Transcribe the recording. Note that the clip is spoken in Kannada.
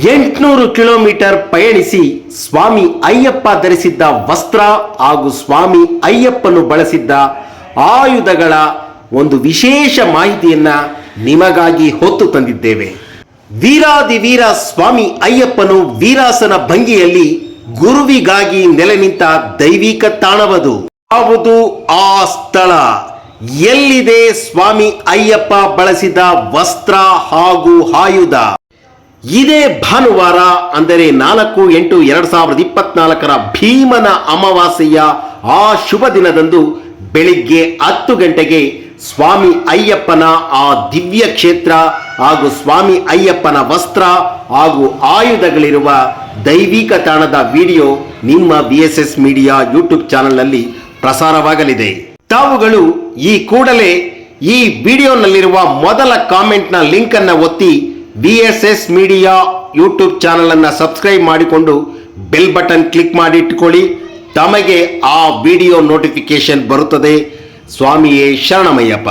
ಎಂಟುನೂರು ಕಿಲೋಮೀಟರ್ ಪಯಣಿಸಿ ಸ್ವಾಮಿ ಅಯ್ಯಪ್ಪ ಧರಿಸಿದ್ದ ವಸ್ತ್ರ ಹಾಗೂ ಸ್ವಾಮಿ ಅಯ್ಯಪ್ಪನು ಬಳಸಿದ್ದ ಆಯುಧಗಳ ಒಂದು ವಿಶೇಷ ಮಾಹಿತಿಯನ್ನ ನಿಮಗಾಗಿ ಹೊತ್ತು ತಂದಿದ್ದೇವೆ. ವೀರಾದಿ ವೀರ ಸ್ವಾಮಿ ಅಯ್ಯಪ್ಪನು ವೀರಾಸನ ಭಂಗಿಯಲ್ಲಿ ಗುರುವಿಗಾಗಿ ನೆಲೆ ನಿಂತ ದೈವಿಕ ತಾಣವದು. ಯಾವುದು ಆ ಸ್ಥಳ. ಎಲ್ಲಿದೆ ಸ್ವಾಮಿ ಅಯ್ಯಪ್ಪ ಬಳಸಿದ ವಸ್ತ್ರ ಹಾಗೂ ಆಯುಧ? ಇದೇ ಭಾನುವಾರ ಅಂದರೆ ನಾಲ್ಕು ಎಂಟು ಎರಡು ಸಾವಿರದ ಇಪ್ಪತ್ನಾಲ್ಕರ ಭೀಮನ ಅಮಾವಾಸ್ಯೆಯ ಆ ಶುಭ ದಿನದಂದು ಬೆಳಿಗ್ಗೆ ಹತ್ತು ಗಂಟೆಗೆ ಸ್ವಾಮಿ ಅಯ್ಯಪ್ಪನ ಆ ದಿವ್ಯ ಕ್ಷೇತ್ರ ಹಾಗೂ ಸ್ವಾಮಿ ಅಯ್ಯಪ್ಪನ ವಸ್ತ್ರ ಹಾಗೂ ಆಯುಧಗಳಿರುವ ದೈವಿಕ ತಾಣದ ವಿಡಿಯೋ ನಿಮ್ಮ B S S media YouTube ಚಾನೆಲ್ನಲ್ಲಿ ಪ್ರಸಾರವಾಗಲಿದೆ. ತಾವುಗಳು ಈ ಕೂಡಲೇ ಈ ವಿಡಿಯೋನಲ್ಲಿರುವ ಮೊದಲ ಕಾಮೆಂಟ್ನ ಲಿಂಕನ್ನು ಒತ್ತಿ B S S media YouTube ಚಾನಲನ್ನು ಸಬ್ಸ್ಕ್ರೈಬ್ ಮಾಡಿಕೊಂಡು ಬೆಲ್ ಬಟನ್ ಕ್ಲಿಕ್ ಮಾಡಿ ಇಟ್ಕೊಳ್ಳಿ. ತಮಗೆ ಆ ವಿಡಿಯೋ ನೋಟಿಫಿಕೇಶನ್ ಬರುತ್ತದೆ. ಸ್ವಾಮಿಯೇ ಶರಣಮಯ್ಯಪ್ಪ.